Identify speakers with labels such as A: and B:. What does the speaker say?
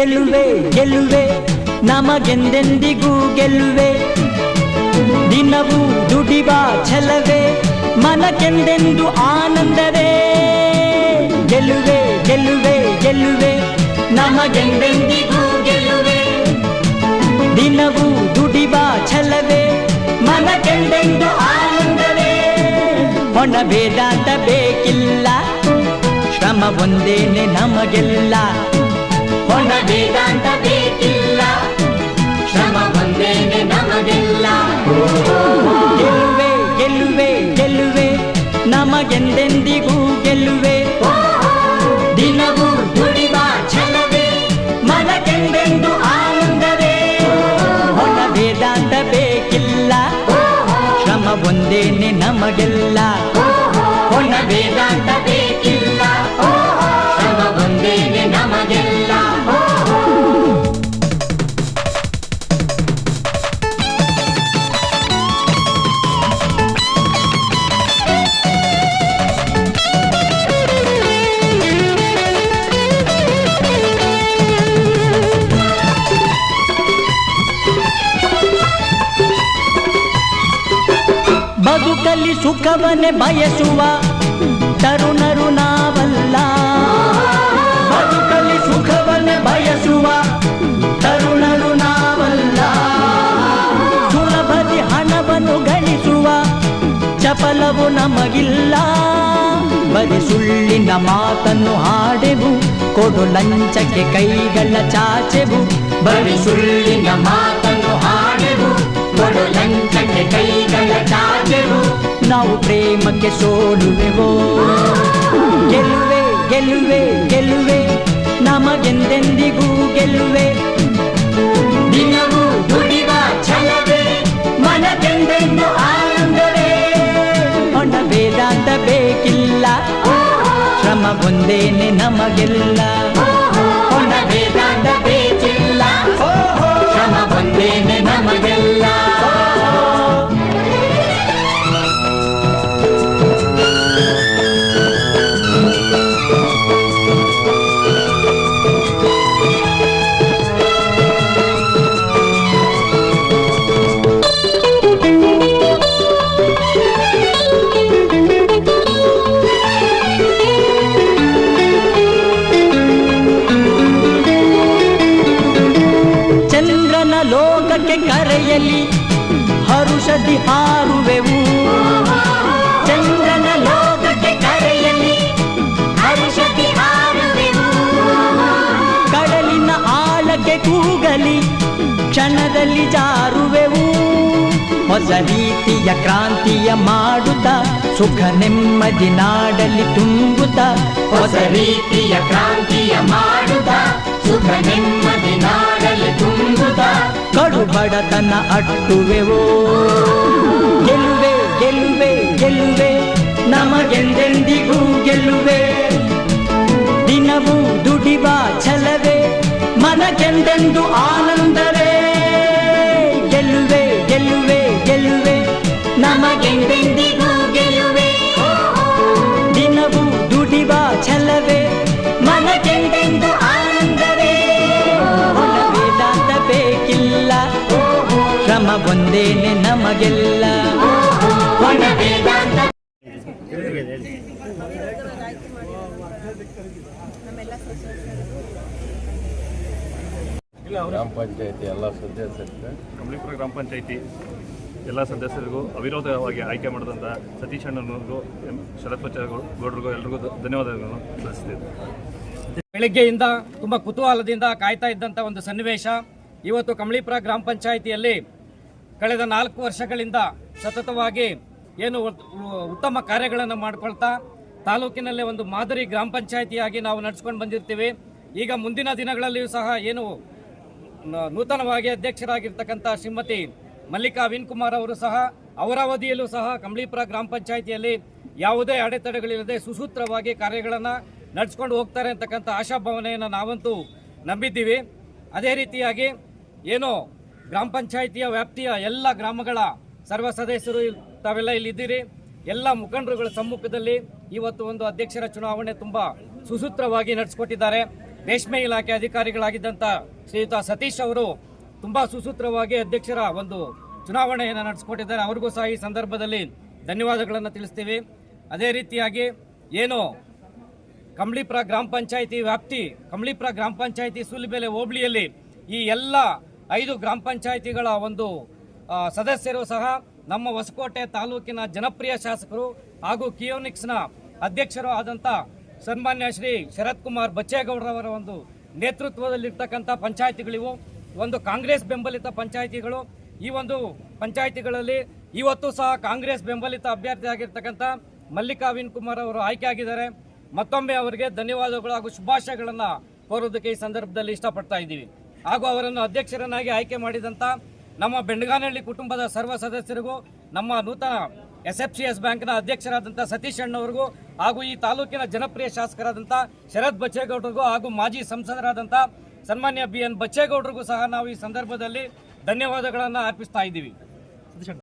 A: ಗೆಲ್ಲುವೆ ಗೆಲುವೆ ನಮಗೆಂದೆಂದಿಗೂ ಗೆಲುವೆ ದಿನವೂ ದುಡಿವ ಛಲವೇ, ಮನಕೆಂದೆಂದು ಆನಂದವೇ. ಗೆಲುವೆ ಗೆಲುವೆ ಗೆಲುವೆ ನಮಗೆಂದೆಂದಿಗೂ ಗೆಲುವೆ ದಿನವೂ ದುಡಿವ ಛಲವೇ, ಮನಕೆಂದೆಂದು ಆನಂದವೇ. ಹೊಣ ವೇದಾಂತ ಬೇಕಿಲ್ಲ, ಶ್ರಮ ಒಂದೇನೆ ನಮಗೆಲ್ಲ. ಹೊಣ ವೇದಾಂತ ಬೇಕಿಲ್ಲ ಬದುಕಲ್ಲಿ ಸುಖವನ್ನೇ ಬಯಸುವ ತರುಣರು ನಾವಲ್ಲ. ಬದುಕಲ್ಲಿ ಸುಖವನ್ನೇ ಬಯಸುವ ತರುಣರು ನಾವಲ್ಲ. ಸುಲಭದಿ ಹಣವನ್ನು ಗಳಿಸುವ ಚಪಲವು ನಮಗಿಲ್ಲ. ಬರೀ ಸುಳ್ಳಿನ ಮಾತನ್ನು ಹಾಡೆವು, ಕೊಡು ಲಂಚಕ್ಕೆ ಕೈಗಳ ಚಾಚೆವು. ಬರಿ ಸುಳ್ಳಿನ ಮಾತನ್ನು ಹಾಡೆವು, ಕೊಡು ಲಂಚಕ್ಕೆ ಕೈಗಳ ಚಾಚೆವು ನಾವು ಪ್ರೇಮಕ್ಕೆ ಸೋಲುವೆವೋ. ಗೆಲುವೆ ಗೆಲುವೆ ಗೆಲುವೆ ನಮಗೆಂದೆಂದಿಗೂ ಗೆಲುವೆ ದಿನವೂ ದುಡಿವ ಛಲವೇ. ಮನಗೆಂದೆಂದು ಆನಂದವೇ. ಹೊಣ ವೇದಾಂತ ಬೇಕಿಲ್ಲ ಶ್ರಮ ಒಂದೇನೆ ನಮಗೆಲ್ಲ. ಒಂದೇ ವೇದಾಂತ ಬೇಕಿಲ್ಲ. ಶ್ರಮ ಒಂದೇನೆ ಲೋಕಕ್ಕೆ ಕರೆಯಲಿ ಹರುಷದಿ ಹಾರುವೆವು ಚಂದ್ರನ ಲೋಕಕ್ಕೆ ಕರೆಯಲಿ ಹರುಷದಿ ಹಾರುವೆವು ಕಡಲಿನ ಆಳಕ್ಕೆ ಕೂಗಲಿ ಕ್ಷಣದಲ್ಲಿ ಜಾರುವೆವು. ಹೊಸ ರೀತಿಯ ಕ್ರಾಂತಿಯ ಮಾಡುತ್ತ ಸುಖ ನೆಮ್ಮದಿ ನಾಡಲ್ಲಿ ತುಂಬುತ್ತ ಹೊಸ ರೀತಿಯ ಕ್ರಾಂತಿಯ ಮಾಡುತ್ತ ಸುಖ ನೆಮ್ಮದಿ ನಾಡಲ್ಲಿ ತುಂಬುತ್ತ ಕಡು ಬಡತನ ಅಟ್ಟುವೆವೋ? ಗೆಲುವೆ ಗೆಲ್ಲುವೆ ಗೆಲುವೆ ನಮಗೆಂದೆಂದಿಗೂ ಗೆಲುವೆ ದಿನವೂ ದುಡಿವ ಛಲವೇ ಮನಗೆಂದೆಂದು ಆನಂದವೇ? ಶ್ರಮ ಒಂದೇನೆ ನಮಗೆಲ್ಲ.
B: ಗ್ರಾಮ ಪಂಚಾಯತಿ ಎಲ್ಲ ಸದಸ್ಯರಿಗೆ
C: ಕಮಲಿಪುರ ಗ್ರಾಮ ಪಂಚಾಯಿತಿ ಎಲ್ಲ ಸದಸ್ಯರಿಗೂ ಅವಿರೋಧವಾಗಿ ಆಯ್ಕೆ ಮಾಡಿದಂಥ ಸತೀಶ್ ಅಣ್ಣನಿಗೂ ಎಂ ಶರತ್ ಬಚ್ಚೇಗೌಡ ಗೌಡರಿಗೂ ಎಲ್ರಿಗೂ ಧನ್ಯವಾದಗಳನ್ನು ಸಲ್ಲಿಸ್ತೀನಿ
D: ಬೆಳಗ್ಗೆಯಿಂದ ತುಂಬ ಕುತೂಹಲದಿಂದ ಕಾಯ್ತಾ ಇದ್ದಂಥ ಒಂದು ಸನ್ನಿವೇಶ ಇವತ್ತು ಕಮಲಿಪುರ ಗ್ರಾಮ ಪಂಚಾಯಿತಿಯಲ್ಲಿ ಕಳೆದ ನಾಲ್ಕು ವರ್ಷಗಳಿಂದ ಸತತವಾಗಿ ಏನು ಉತ್- ಉತ್ತಮ ಕಾರ್ಯಗಳನ್ನು ಮಾಡಿಕೊಳ್ತಾ ತಾಲೂಕಿನಲ್ಲೇ ಒಂದು ಮಾದರಿ ಗ್ರಾಮ ಪಂಚಾಯಿತಿಯಾಗಿ ನಾವು ನಡೆಸ್ಕೊಂಡು ಬಂದಿರ್ತೀವಿ. ಈಗ ಮುಂದಿನ ದಿನಗಳಲ್ಲಿಯೂ ಸಹ ಏನು ನೂತನವಾಗಿ ಅಧ್ಯಕ್ಷರಾಗಿರ್ತಕ್ಕಂಥ ಶ್ರೀಮತಿ ಮಲ್ಲಿಕಾ ಅವಿನ್ ಕುಮಾರ್ ಅವರು ಸಹ ಅವರ ಅವಧಿಯಲ್ಲೂ ಸಹ ಕಂಬಳೀಪುರ ಗ್ರಾಮ ಪಂಚಾಯಿತಿಯಲ್ಲಿ ಯಾವುದೇ ಅಡೆತಡೆಗಳಿಲ್ಲದೆ ಸುಸೂತ್ರವಾಗಿ ಕಾರ್ಯಗಳನ್ನು ನಡೆಸ್ಕೊಂಡು ಹೋಗ್ತಾರೆ ಅಂತಕ್ಕಂಥ ಆಶಾಭಾವನೆಯನ್ನು ನಾವಂತೂ ನಂಬಿದ್ದೀವಿ. ಅದೇ ರೀತಿಯಾಗಿ ಏನು ಗ್ರಾಮ ಪಂಚಾಯಿತಿಯ ವ್ಯಾಪ್ತಿಯ ಎಲ್ಲ ಗ್ರಾಮಗಳ ಸರ್ವ ಸದಸ್ಯರು ತಾವೆಲ್ಲ ಇಲ್ಲಿದ್ದೀರಿ. ಎಲ್ಲ ಮುಖಂಡರುಗಳ ಸಮ್ಮುಖದಲ್ಲಿ ಇವತ್ತು ಒಂದು ಅಧ್ಯಕ್ಷರ ಚುನಾವಣೆ ತುಂಬ ಸುಸೂತ್ರವಾಗಿ ನಡೆಸಿಕೊಟ್ಟಿದ್ದಾರೆ. ರೇಷ್ಮೆ ಇಲಾಖೆ ಅಧಿಕಾರಿಗಳಾಗಿದ್ದಂಥ ಶ್ರೀಯುತ ಸತೀಶ್ ಅವರು ತುಂಬಾ ಸುಸೂತ್ರವಾಗಿ ಅಧ್ಯಕ್ಷರ ಒಂದು ಚುನಾವಣೆಯನ್ನು ನಡೆಸಿಕೊಟ್ಟಿದ್ದಾರೆ. ಅವ್ರಿಗೂ ಸಹ ಈ ಸಂದರ್ಭದಲ್ಲಿ ಧನ್ಯವಾದಗಳನ್ನು ತಿಳಿಸ್ತೀವಿ. ಅದೇ ರೀತಿಯಾಗಿ ಏನು ಕಂಬಳಿಪುರ ಗ್ರಾಮ ಪಂಚಾಯಿತಿ ವ್ಯಾಪ್ತಿ ಕಂಬಳಿಪುರ ಗ್ರಾಮ ಪಂಚಾಯಿತಿ ಸೂಲಿಬೆಲೆ ಹೋಬಳಿಯಲ್ಲಿ ಈ ಎಲ್ಲ ಐದು ಗ್ರಾಮ ಪಂಚಾಯಿತಿಗಳ ಒಂದು ಸದಸ್ಯರು ಸಹ ನಮ್ಮ ಹೊಸಕೋಟೆ ತಾಲೂಕಿನ ಜನಪ್ರಿಯ ಶಾಸಕರು ಹಾಗೂ ಕಿಯೋನಿಕ್ಸ್ನ ಅಧ್ಯಕ್ಷರು ಆದಂಥ ಸನ್ಮಾನ್ಯ ಶ್ರೀ ಶರತ್ ಕುಮಾರ್ ಬಚ್ಚೇಗೌಡರವರ ಒಂದು ನೇತೃತ್ವದಲ್ಲಿರ್ತಕ್ಕಂಥ ಪಂಚಾಯಿತಿಗಳಿವು. ಒಂದು ಕಾಂಗ್ರೆಸ್ ಬೆಂಬಲಿತ ಪಂಚಾಯಿತಿಗಳು. ಈ ಒಂದು ಪಂಚಾಯಿತಿಗಳಲ್ಲಿ ಇವತ್ತು ಸಹ ಕಾಂಗ್ರೆಸ್ ಬೆಂಬಲಿತ ಅಭ್ಯರ್ಥಿಯಾಗಿರ್ತಕ್ಕಂಥ ಮಲ್ಲಿಕಾರ್ಜುನ್ ಕುಮಾರ್ ಅವರು ಆಯ್ಕೆ ಆಗಿದ್ದಾರೆ ಮತ್ತೊಮ್ಮೆ ಅವರಿಗೆ ಧನ್ಯವಾದಗಳು ಹಾಗೂ ಶುಭಾಶಯಗಳನ್ನು ಕೋರೋದಕ್ಕೆ ಈ ಸಂದರ್ಭದಲ್ಲಿ ಇಷ್ಟಪಡ್ತಾ ಇದ್ದೀವಿ. ಹಾಗೂ ಅವರನ್ನು ಅಧ್ಯಕ್ಷರನ್ನಾಗಿ ಆಯ್ಕೆ ಮಾಡಿದಂಥ ನಮ್ಮ ಬೆಂಡಗಾನಹಳ್ಳಿ ಕುಟುಂಬದ ಸರ್ವ ಸದಸ್ಯರಿಗೂ, ನಮ್ಮ ನೂತನ ಎಸ್ ಎಫ್ ಸಿ ಎಸ್ ಬ್ಯಾಂಕ್ನ ಅಧ್ಯಕ್ಷರಾದಂಥ ಸತೀಶ್ ಅಣ್ಣವರಿಗೂ ಹಾಗೂ ಈ ತಾಲೂಕಿನ ಜನಪ್ರಿಯ ಶಾಸಕರಾದಂಥ ಶರತ್ ಬಚ್ಚೇಗೌಡರಿಗೂ ಹಾಗೂ ಮಾಜಿ ಸಂಸದರಾದಂಥ ಸನ್ಮಾನ್ಯ ಬಿ ಎನ್ ಬಚ್ಚೇಗೌಡರಿಗೂ ಸಹ ನಾವು ಈ ಸಂದರ್ಭದಲ್ಲಿ ಧನ್ಯವಾದಗಳನ್ನು ಅರ್ಪಿಸ್ತಾ ಇದ್ದೀವಿ.